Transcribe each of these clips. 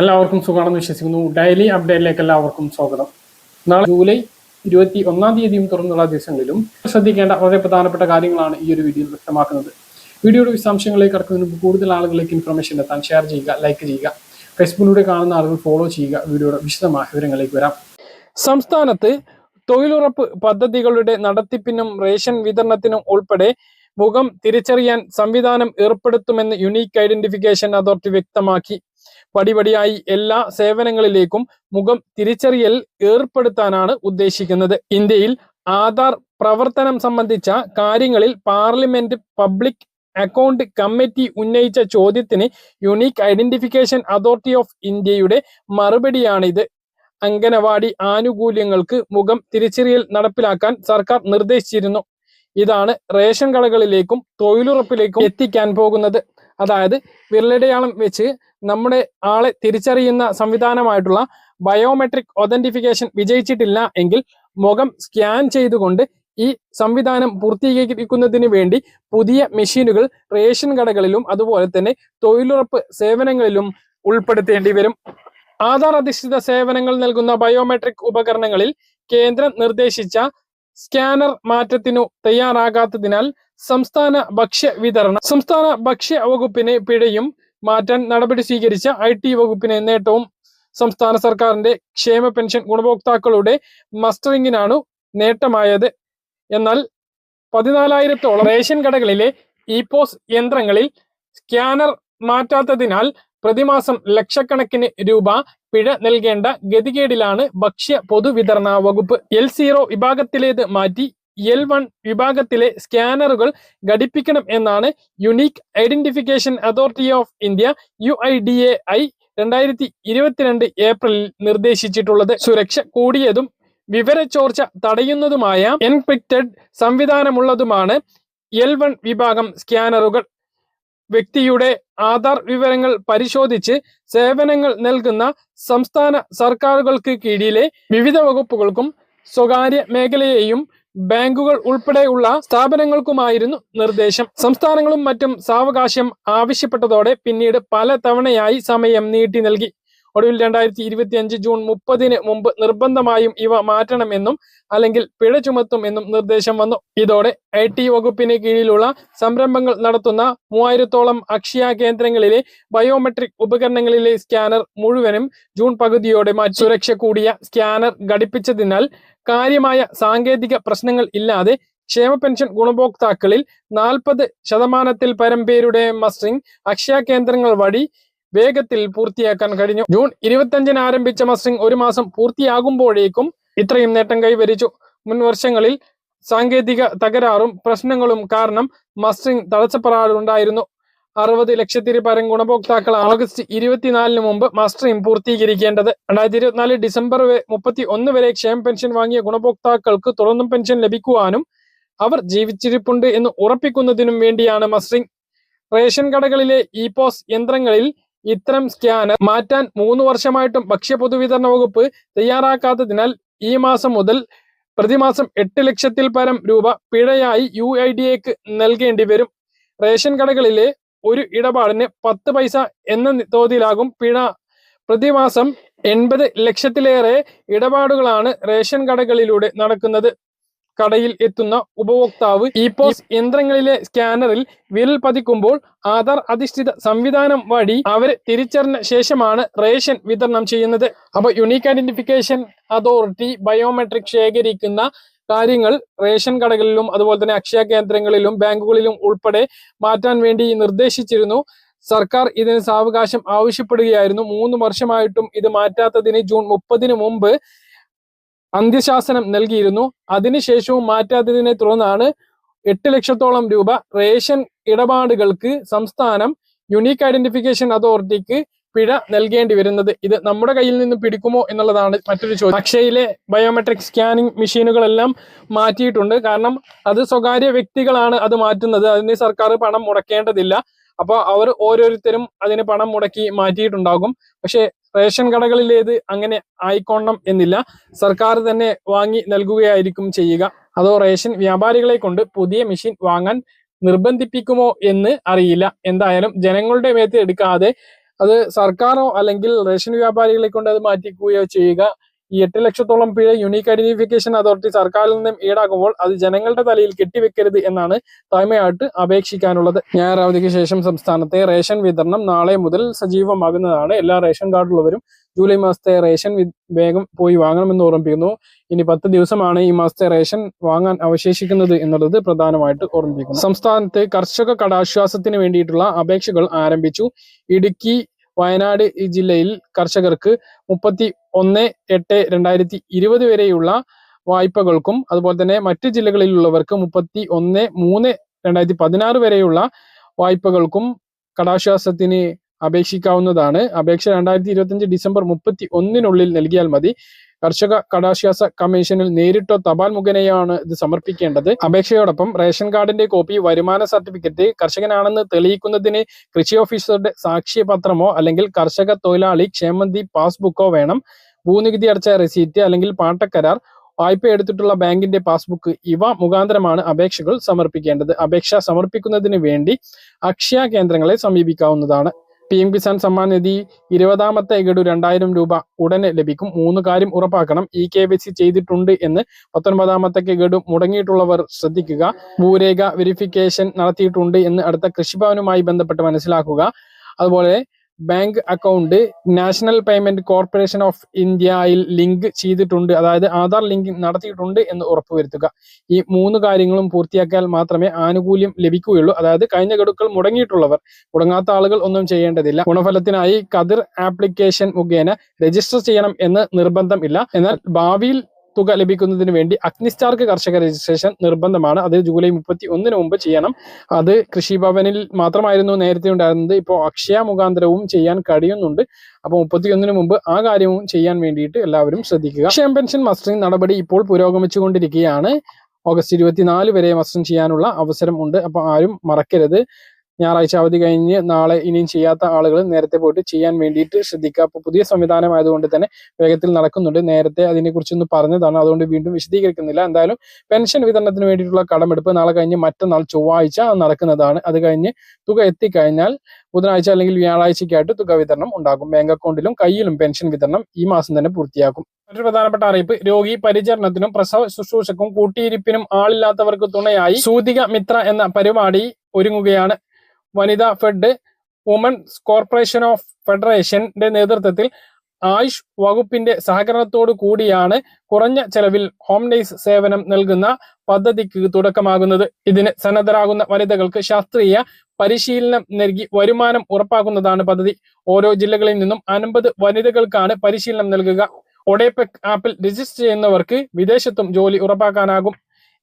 എല്ലാവർക്കും സുഖമാണെന്ന് വിശ്വസിക്കുന്നു. ഡെയിലി അപ്ഡേറ്റിലേക്ക് എല്ലാവർക്കും സ്വാഗതം. നാളെ ജൂലൈ ഇരുപത്തി ഒന്നാം തീയതിയും തുറന്നുള്ള ദിവസങ്ങളിലും ശ്രദ്ധിക്കേണ്ട വളരെ പ്രധാനപ്പെട്ട കാര്യങ്ങളാണ് ഈ ഒരു വീഡിയോയിൽ വ്യക്തമാക്കുന്നത്. വീഡിയോയുടെ വിശദാംശങ്ങളിലേക്ക് കടക്കുന്നതിന് മുമ്പ് കൂടുതൽ ആളുകളിലേക്ക് ഇൻഫർമേഷൻ എത്താൻ ഷെയർ ചെയ്യുക ലൈക്ക് ചെയ്യുക ഫേസ്ബുക്കിലൂടെ കാണുന്ന ആളുകൾ ഫോളോ ചെയ്യുക വീഡിയോയുടെ വിശദമായ വിവരങ്ങളിലേക്ക് വരാം. സംസ്ഥാനത്ത് തൊഴിലുറപ്പ് പദ്ധതികളുടെ നടത്തിപ്പിനും റേഷൻ വിതരണത്തിനും ഉൾപ്പെടെ മുഖം തിരിച്ചറിയാൻ സംവിധാനം ഏർപ്പെടുത്തുമെന്ന് യുണീക്ക് ഐഡന്റിഫിക്കേഷൻ അതോറിറ്റി വ്യക്തമാക്കി. പടിപടിയായി എല്ലാ സേവനങ്ങളിലേക്കും മുഖം തിരിച്ചറിയൽ ഏർപ്പെടുത്താനാണ് ഉദ്ദേശിക്കുന്നത്. ഇന്ത്യയിൽ ആധാർ പ്രവർത്തനം സംബന്ധിച്ച കാര്യങ്ങളിൽ പാർലമെന്റ് പബ്ലിക് അക്കൗണ്ട് കമ്മിറ്റി ഉന്നയിച്ച ചോദ്യത്തിന് യുണീക്ക് ഐഡന്റിഫിക്കേഷൻ അതോറിറ്റി ഓഫ് ഇന്ത്യയുടെ മറുപടിയാണിത്. അംഗനവാടി ആനുകൂല്യങ്ങൾക്ക് മുഖം തിരിച്ചറിയൽ നടപ്പിലാക്കാൻ സർക്കാർ നിർദ്ദേശിച്ചിരുന്നു. ഇതാണ് റേഷൻ കടകളിലേക്കും തൊഴിലുറപ്പിലേക്കും എത്തിക്കാൻ പോകുന്നത്. അതായത് വിരലടയാളം വെച്ച് നമ്മുടെ ആളെ തിരിച്ചറിയുന്ന സംവിധാനമായിട്ടുള്ള ബയോമെട്രിക് ഒതന്റിഫിക്കേഷൻ വിജയിച്ചിട്ടില്ല എങ്കിൽ മുഖം സ്കാൻ ചെയ്തുകൊണ്ട് ഈ സംവിധാനം പൂർത്തീകരിക്കുന്നതിന് വേണ്ടി പുതിയ മെഷീനുകൾ റേഷൻ കടകളിലും അതുപോലെ തന്നെ തൊഴിലുറപ്പ് സേവനങ്ങളിലും ഉൾപ്പെടുത്തേണ്ടി വരും. ആധാർ അധിഷ്ഠിത സേവനങ്ങൾ നൽകുന്ന ബയോമെട്രിക് ഉപകരണങ്ങളിൽ കേന്ദ്രം നിർദ്ദേശിച്ച സ്കാനർ മാറ്റത്തിനു തയ്യാറാകാത്തതിനാൽ സംസ്ഥാന ഭക്ഷ്യ വിതരണം സംസ്ഥാന ഭക്ഷ്യ വകുപ്പിന് പിഴയും മാറ്റാൻ നടപടി സ്വീകരിച്ച ഐ ടി വകുപ്പിന് നേട്ടവും സംസ്ഥാന സർക്കാരിന്റെ ക്ഷേമ പെൻഷൻ ഗുണഭോക്താക്കളുടെ മസ്റ്ററിംഗിനാണു നേട്ടമായത്. എന്നാൽ പതിനാലായിരത്തോളം റേഷൻ കടകളിലെ ഇ പോസ് യന്ത്രങ്ങളിൽ സ്കാനർ മാറ്റാത്തതിനാൽ പ്രതിമാസം ലക്ഷക്കണക്കിന് രൂപ പിഴ നൽകേണ്ട ഗതികേടിലാണ് ഭക്ഷ്യ പൊതുവിതരണ വകുപ്പ്. എൽ സീറോ വിഭാഗത്തിലേത് മാറ്റി? എൽ വൺ വിഭാഗത്തിലെ സ്കാനറുകൾ ഘടിപ്പിക്കണം എന്നാണ് unique identification authority of India U I D A I രണ്ടായിരത്തി ഇരുപത്തിരണ്ട് ഏപ്രിലിൽ നിർദ്ദേശിച്ചിട്ടുള്ളത്. സുരക്ഷ കൂടിയതും വിവരച്ചോർച്ച തടയുന്നതുമായ എൻക്രിപ്റ്റഡ് സംവിധാനമുള്ളതുമാണ് എൽ വൺ വിഭാഗം സ്കാനറുകൾ. വ്യക്തിയുടെ ആധാർ വിവരങ്ങൾ പരിശോധിച്ച് സേവനങ്ങൾ നൽകുന്ന സംസ്ഥാന സർക്കാരുകൾക്ക് കീഴിലെ വിവിധ വകുപ്പുകൾക്കും സ്വകാര്യ മേഖലയെയും ബാങ്കുകൾ ഉൾപ്പെടെയുള്ള സ്ഥാപനങ്ങൾക്കുമായിരുന്നു നിർദ്ദേശം. സംസ്ഥാനങ്ങളും മറ്റും സാവകാശം ആവശ്യപ്പെട്ടതോടെ പിന്നീട് പല തവണയായി സമയം നീട്ടി നൽകി. ഒടുവിൽ രണ്ടായിരത്തി ഇരുപത്തി അഞ്ച് ജൂൺ മുപ്പതിന് മുമ്പ് നിർബന്ധമായും ഇവ മാറ്റണമെന്നും അല്ലെങ്കിൽ പിഴ ചുമത്തും എന്നും നിർദ്ദേശം വന്നു. ഇതോടെ ഐ ടി വകുപ്പിന് കീഴിലുള്ള സംരംഭങ്ങൾ നടത്തുന്ന മൂവായിരത്തോളം അക്ഷയ കേന്ദ്രങ്ങളിലെ ബയോമെട്രിക് ഉപകരണങ്ങളിലെ സ്കാനർ മുഴുവനും ജൂൺ പകുതിയോടെ മാറ്റി. സുരക്ഷ കൂടിയ സ്കാനർ ഘടിപ്പിച്ചതിനാൽ കാര്യമായ സാങ്കേതിക പ്രശ്നങ്ങൾ ഇല്ലാതെ ക്ഷേമ പെൻഷൻ ഗുണഭോക്താക്കളിൽ നാൽപ്പത് ശതമാനത്തിൽ പരം പേരുടെ മസ്റ്ററിംഗ് അക്ഷയ കേന്ദ്രങ്ങൾ വഴി വേഗത്തിൽ പൂർത്തിയാക്കാൻ കഴിഞ്ഞു. ജൂൺ ഇരുപത്തിയഞ്ചിന് ആരംഭിച്ച മസ്റ്ററിംഗ് ഒരു മാസം പൂർത്തിയാകുമ്പോഴേക്കും ഇത്രയും നേട്ടം കൈവരിച്ചു. മുൻ വർഷങ്ങളിൽ സാങ്കേതിക തകരാറും പ്രശ്നങ്ങളും കാരണം മസ്റ്ററിംഗ് തടസ്സപ്പെടാറുണ്ടായിരുന്നു. അറുപത് ലക്ഷത്തിൽ പരം ഗുണഭോക്താക്കൾ ഓഗസ്റ്റ് ഇരുപത്തിനാലിന് മുമ്പ് മസ്റ്ററിംഗ് പൂർത്തീകരിക്കേണ്ടത്. രണ്ടായിരത്തി ഇരുപത്തിനാല് ഡിസംബർ മുപ്പത്തി ഒന്ന് വരെ ക്ഷേമ പെൻഷൻ വാങ്ങിയ ഗുണഭോക്താക്കൾക്ക് തുടർന്നും പെൻഷൻ ലഭിക്കുവാനും അവർ ജീവിച്ചിരിപ്പുണ്ട് എന്ന് ഉറപ്പിക്കുന്നതിനും വേണ്ടിയാണ് മസ്റ്ററിംഗ് റേഷൻ കടകളിലെ ഇ പോസ് യന്ത്രങ്ങളിൽ ഇത്തരം സ്കാനർ മാറ്റാൻ മൂന്ന് വർഷമായിട്ടും ഭക്ഷ്യ പൊതുവിതരണ വകുപ്പ് തയ്യാറാക്കാത്തതിനാൽ ഈ മാസം മുതൽ പ്രതിമാസം എട്ട് ലക്ഷത്തിൽ പരം രൂപ പിഴയായി യു ഐ ഡി എക്ക് നൽകേണ്ടി വരും. റേഷൻ കടകളിലെ ഒരു ഇടപാടിന് പത്ത് പൈസ എന്ന തോതിലാകും പിഴ. പ്രതിമാസം എൺപത് ലക്ഷത്തിലേറെ ഇടപാടുകളാണ് റേഷൻ കടകളിലൂടെ നടക്കുന്നത്. കടയിൽ എത്തുന്ന ഉപഭോക്താവ് ഇ പോസ് യന്ത്രങ്ങളിലെ സ്കാനറിൽ വിരൽ പതിക്കുമ്പോൾ ആധാർ അധിഷ്ഠിത സംവിധാനം വഴി അവരെ തിരിച്ചറിഞ്ഞ ശേഷമാണ് റേഷൻ വിതരണം ചെയ്യുന്നത്. അപ്പൊ യുണീക്ക് ഐഡന്റിഫിക്കേഷൻ അതോറിറ്റി ബയോമെട്രിക് ശേഖരിക്കുന്ന കാര്യങ്ങൾ റേഷൻ കടകളിലും അതുപോലെ തന്നെ അക്ഷയ കേന്ദ്രങ്ങളിലും ബാങ്കുകളിലും ഉൾപ്പെടെ മാറ്റാൻ വേണ്ടി നിർദ്ദേശിച്ചിരുന്നു. സർക്കാർ ഇതിന് സാവകാശം ആവശ്യപ്പെടുകയായിരുന്നു. മൂന്ന് വർഷമായിട്ടും ഇത് മാറ്റാത്തതിന് ജൂൺ മുപ്പതിന് മുമ്പ് അന്ത്യശാസനം നൽകിയിരുന്നു. അതിനുശേഷവും മാറ്റാത്തതിനെ തുടർന്നാണ് എട്ട് ലക്ഷത്തോളം രൂപ റേഷൻ ഇടപാടുകൾക്ക് സംസ്ഥാനം യുണീക്ക് ഐഡന്റിഫിക്കേഷൻ അതോറിറ്റിക്ക് പിഴ നൽകേണ്ടി വരുന്നത്. ഇത് നമ്മുടെ കയ്യിൽ നിന്ന് പിടിക്കുമോ എന്നുള്ളതാണ് മറ്റൊരു ചോദ്യം. അക്ഷയിലെ ബയോമെട്രിക് സ്കാനിങ് മെഷീനുകളെല്ലാം മാറ്റിയിട്ടുണ്ട്. കാരണം അത് സ്വകാര്യ വ്യക്തികളാണ് അത് മാറ്റുന്നത്. അതിന് സർക്കാർ പണം മുടക്കേണ്ടതില്ല. അപ്പോൾ അവർ ഓരോരുത്തരും അതിന് പണം മുടക്കി മാറ്റിയിട്ടുണ്ടാകും. പക്ഷേ റേഷൻ കടകളിലേത് അങ്ങനെ ആയിക്കോണം എന്നില്ല. സർക്കാർ തന്നെ വാങ്ങി നൽകുകയായിരിക്കും ചെയ്യുക. അതോ റേഷൻ വ്യാപാരികളെ കൊണ്ട് പുതിയ മെഷീൻ വാങ്ങാൻ നിർബന്ധിപ്പിക്കുമോ എന്ന് അറിയില്ല. എന്തായാലും ജനങ്ങളുടെ മേത്ത് എടുക്കാതെ അത് സർക്കാരോ അല്ലെങ്കിൽ റേഷൻ വ്യാപാരികളെ കൊണ്ട് അത് മാറ്റിക്കുകയോ ചെയ്യുക ഈ എട്ട് ലക്ഷത്തോളം പിഴ യുണീക്ക് ഐഡന്റിഫിക്കേഷൻ അതോറിറ്റി സർക്കാരിൽ നിന്നും ഈടാക്കുമ്പോൾ അത് ജനങ്ങളുടെ തലയിൽ കെട്ടിവെക്കരുത് എന്നാണ് താഴ്മയായിട്ട് അപേക്ഷിക്കാനുള്ളത്. ഞായറാവധിക്ക് ശേഷം സംസ്ഥാനത്തെ റേഷൻ വിതരണം നാളെ മുതൽ സജീവമാകുന്നതാണ്. എല്ലാ റേഷൻ കാർഡുള്ളവരും ജൂലൈ മാസത്തെ റേഷൻ വേഗം പോയി വാങ്ങണമെന്ന് ഓർമ്മിപ്പിക്കുന്നു. ഇനി പത്ത് ദിവസമാണ് ഈ മാസത്തെ റേഷൻ വാങ്ങാൻ അവശേഷിക്കുന്നത് എന്നുള്ളത് പ്രധാനമായിട്ട് ഓർമ്മിപ്പിക്കുന്നു. സംസ്ഥാനത്ത് കർഷക കടാശ്വാസത്തിന് വേണ്ടിയിട്ടുള്ള അപേക്ഷകൾ ആരംഭിച്ചു. ഇടുക്കി വയനാട് ജില്ലയിൽ കർഷകർക്ക് മുപ്പത്തി ഒന്ന് എട്ട് രണ്ടായിരത്തി ഇരുപത് വരെയുള്ള വായ്പകൾക്കും അതുപോലെ തന്നെ മറ്റ് ജില്ലകളിലുള്ളവർക്ക് മുപ്പത്തി ഒന്ന് മൂന്ന് രണ്ടായിരത്തി പതിനാറ് വരെയുള്ള വായ്പകൾക്കും കടാശ്വാസത്തിന് അപേക്ഷിക്കാവുന്നതാണ്. അപേക്ഷ രണ്ടായിരത്തി ഇരുപത്തിയഞ്ച് ഡിസംബർ മുപ്പത്തി ഒന്നിനുള്ളിൽ നൽകിയാൽ മതി. കർഷക കടാശ്വാസ കമ്മീഷനിൽ നേരിട്ടോ തപാൽ മുഖേനയാണ് ഇത് സമർപ്പിക്കേണ്ടത്. അപേക്ഷയോടൊപ്പം റേഷൻ കാർഡിന്റെ കോപ്പി വരുമാന സർട്ടിഫിക്കറ്റ് കർഷകനാണെന്ന് തെളിയിക്കുന്നതിന് കൃഷി ഓഫീസറുടെ സാക്ഷ്യപത്രമോ അല്ലെങ്കിൽ കർഷക തൊഴിലാളി ക്ഷേമനിധി പാസ്ബുക്കോ വേണം. ഭൂനികുതി അടച്ച റെസീറ്റ് അല്ലെങ്കിൽ പാട്ടക്കരാർ വായ്പ എടുത്തിട്ടുള്ള ബാങ്കിന്റെ പാസ്ബുക്ക് ഇവ മുഖാന്തരമാണ് അപേക്ഷകൾ സമർപ്പിക്കേണ്ടത്. അപേക്ഷ സമർപ്പിക്കുന്നതിന് വേണ്ടി അക്ഷയ കേന്ദ്രങ്ങളെ സമീപിക്കാവുന്നതാണ്. പി എം കിസാൻ സമ്മാൻ നിധി ഇരുപതാമത്തെ ഗഡു രണ്ടായിരം രൂപ ഉടനെ ലഭിക്കും. മൂന്ന് കാര്യം ഉറപ്പാക്കണം. ഇ കെ വൈ സി ചെയ്തിട്ടുണ്ട് എന്ന് പത്തൊൻപതാമത്തെ ഗഡു മുടങ്ങിയിട്ടുള്ളവർ ശ്രദ്ധിക്കുക. ഭൂരേഖ വെരിഫിക്കേഷൻ നടത്തിയിട്ടുണ്ട് എന്ന് അടുത്ത കൃഷിഭവനുമായി ബന്ധപ്പെട്ട് മനസ്സിലാക്കുക. അതുപോലെ bank account national payment corporation of ഇന്ത്യയിൽ ലിങ്ക് ചെയ്തിട്ടുണ്ട്. അതായത് ആധാർ ലിങ്ക് നടത്തിയിട്ടുണ്ട് എന്ന് ഉറപ്പുവരുത്തുക. ഈ മൂന്ന് കാര്യങ്ങളും പൂർത്തിയാക്കിയാൽ മാത്രമേ ആനുകൂല്യം ലഭിക്കുകയുള്ളൂ. അതായത് കഴിഞ്ഞ ഗഡുക്കൾ മുടങ്ങിയിട്ടുള്ളവർ മുടങ്ങാത്ത ആളുകൾ ഒന്നും ചെയ്യേണ്ടതില്ല. ഗുണഫലത്തിനായി കതിർ ആപ്ലിക്കേഷൻ മുഖേന രജിസ്റ്റർ ചെയ്യണം എന്ന് നിർബന്ധമില്ല. എന്നാൽ ഭാവിയിൽ തുക ലഭിക്കുന്നതിന് വേണ്ടി അഗ്നിസ്റ്റാർക്ക് കർഷക രജിസ്ട്രേഷൻ നിർബന്ധമാണ്. അത് ജൂലൈ മുപ്പത്തി ഒന്നിന് മുമ്പ് ചെയ്യണം. അത് കൃഷിഭവനിൽ മാത്രമായിരുന്നു നേരത്തെ ഉണ്ടായിരുന്നത്. ഇപ്പോൾ അക്ഷയ മുഖാന്തരവും ചെയ്യാൻ കഴിയുന്നുണ്ട്. അപ്പോൾ മുപ്പത്തി ഒന്നിന് മുമ്പ് ആ കാര്യവും ചെയ്യാൻ വേണ്ടിയിട്ട് എല്ലാവരും ശ്രദ്ധിക്കുക. ക്ഷേമ പെൻഷൻ മസ്റ്ററിംഗ് നടപടി ഇപ്പോൾ പുരോഗമിച്ചുകൊണ്ടിരിക്കുകയാണ്. ഓഗസ്റ്റ് ഇരുപത്തിനാല് വരെ മസ്റ്ററിംഗ് ചെയ്യാനുള്ള അവസരം ഉണ്ട്. അപ്പോൾ ആരും മറക്കരുത്. ഞായറാഴ്ച അവധി കഴിഞ്ഞ് നാളെ ഇനിയും ചെയ്യാത്ത ആളുകൾ നേരത്തെ പോയിട്ട് ചെയ്യാൻ വേണ്ടിയിട്ട് ശ്രദ്ധിക്കുക. അപ്പോൾ പുതിയ സംവിധാനം ആയതുകൊണ്ട് തന്നെ വേഗത്തിൽ നടക്കുന്നുണ്ട്. നേരത്തെ അതിനെക്കുറിച്ചൊന്ന് പറഞ്ഞതാണ്. അതുകൊണ്ട് വീണ്ടും വിശദീകരിക്കുന്നില്ല. എന്തായാലും പെൻഷൻ വിതരണത്തിന് വേണ്ടിയിട്ടുള്ള കടമെടുപ്പ് നാളെ കഴിഞ്ഞ് മറ്റന്നാൾ ചൊവ്വാഴ്ച നടക്കുന്നതാണ്. അത് കഴിഞ്ഞ് തുക എത്തിക്കഴിഞ്ഞാൽ ബുധനാഴ്ച അല്ലെങ്കിൽ വ്യാഴാഴ്ചയ്ക്കായിട്ട് തുക വിതരണം ഉണ്ടാകും. ബാങ്ക് അക്കൗണ്ടിലും കയ്യിലും പെൻഷൻ വിതരണം ഈ മാസം തന്നെ പൂർത്തിയാക്കും മറ്റൊരു പ്രധാനപ്പെട്ട അറിയിപ്പ്. രോഗി പരിചരണത്തിനും പ്രസവ ശുശ്രൂഷക്കും കൂട്ടിയിരിപ്പിനും ആളില്ലാത്തവർക്ക് തുണയായി സൂതിക മിത്ര എന്ന പരിപാടി ഒരുങ്ങുകയാണ്. വനിതാ ഫെഡ് വുമൻസ് കോർപ്പറേഷൻ ഓഫ് ഫെഡറേഷന്റെ നേതൃത്വത്തിൽ ആയുഷ് വകുപ്പിന്റെ സഹകരണത്തോടു കൂടിയാണ് കുറഞ്ഞ ചെലവിൽ ഹോം നേഴ്സ് സേവനം നൽകുന്ന പദ്ധതിക്ക് തുടക്കമാകുന്നത്. ഇതിന് സന്നദ്ധരാകുന്ന വനിതകൾക്ക് ശാസ്ത്രീയ പരിശീലനം നൽകി വരുമാനം ഉറപ്പാക്കുന്നതാണ് പദ്ധതി. ഓരോ ജില്ലകളിൽ നിന്നും അൻപത് വനിതകൾക്കാണ് പരിശീലനം നൽകുക. ഒഡേപെക് ആപ്പിൽ രജിസ്റ്റർ ചെയ്യുന്നവർക്ക് വിദേശത്തും ജോലി ഉറപ്പാക്കാനാകും.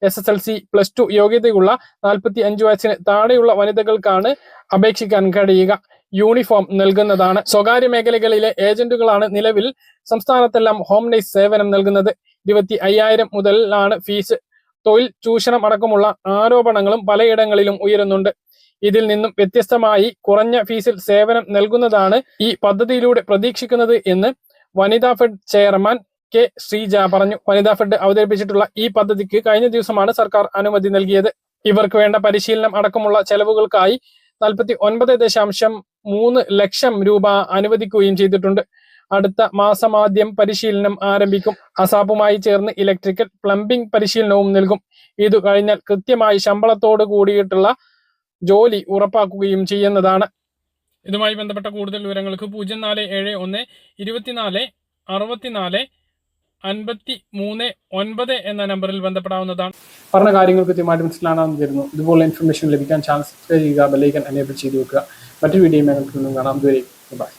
S S L C plus two യോഗ്യതയുള്ള നാൽപ്പത്തി അഞ്ച് വയസ്സിന് താഴെയുള്ള വനിതകൾക്കാണ് അപേക്ഷിക്കാൻ കഴിയുക. യൂണിഫോം നൽകുന്നതാണ്. സ്വകാര്യ മേഖലകളിലെ ഏജന്റുകളാണ് നിലവിൽ സംസ്ഥാനത്തെല്ലാം ഹോം നൈസ് സേവനം നൽകുന്നത്. ഇരുപത്തി അയ്യായിരം മുതലാണ് ഫീസ്. തൊഴിൽ ചൂഷണം അടക്കമുള്ള ആരോപണങ്ങളും പലയിടങ്ങളിലും ഉയരുന്നുണ്ട്. ഇതിൽ നിന്നും വ്യത്യസ്തമായി കുറഞ്ഞ ഫീസിൽ സേവനം നൽകുന്നതാണ് ഈ പദ്ധതിയിലൂടെ പ്രതീക്ഷിക്കുന്നത് എന്ന് വനിതാ ഫെഡ് ചെയർമാൻ കെ ശ്രീജ പറഞ്ഞു. വനിതാ ഫെഡ് അവതരിപ്പിച്ചിട്ടുള്ള ഈ പദ്ധതിക്ക് കഴിഞ്ഞ ദിവസമാണ് സർക്കാർ അനുമതി നൽകിയത്. ഇവർക്ക് വേണ്ട പരിശീലനം അടക്കമുള്ള ചെലവുകൾക്കായി നാൽപ്പത്തി ഒൻപത് ദശാംശം മൂന്ന് ലക്ഷം രൂപ അനുവദിക്കുകയും ചെയ്തിട്ടുണ്ട്. അടുത്ത മാസം ആദ്യം പരിശീലനം ആരംഭിക്കും. അസാപ്പുമായി ചേർന്ന് ഇലക്ട്രിക്കൽ പ്ലംബിംഗ് പരിശീലനവും നൽകും. ഇത് കഴിഞ്ഞാൽ കൃത്യമായി ശമ്പളത്തോട് കൂടിയിട്ടുള്ള ജോലി ഉറപ്പാക്കുകയും ചെയ്യുന്നതാണ്. ഇതുമായി ബന്ധപ്പെട്ട കൂടുതൽ വിവരങ്ങൾക്ക് പൂജ്യം നാല് ഏഴ് ഒന്ന് ഇരുപത്തിനാല് അറുപത്തിനാല് അൻപത്തി മൂന്ന് ഒൻപത് എന്ന നമ്പറിൽ ബന്ധപ്പെടാവുന്നതാണ്. പറഞ്ഞ കാര്യങ്ങൾ കൃത്യമായിട്ട് മനസ്സിലാണെന്ന് തരുന്നു. ഇതുപോലെ ഇൻഫർമേഷൻ ലഭിക്കാൻ ചാൻസ് സബ്സ്ക്രൈബ് ചെയ്യുക ബെല്ലൈക്കൻ എനേബിൾ ചെയ്ത് വെക്കുക. മറ്റൊരു വീഡിയോ കാണാം. ഇതുവരെ ബൈ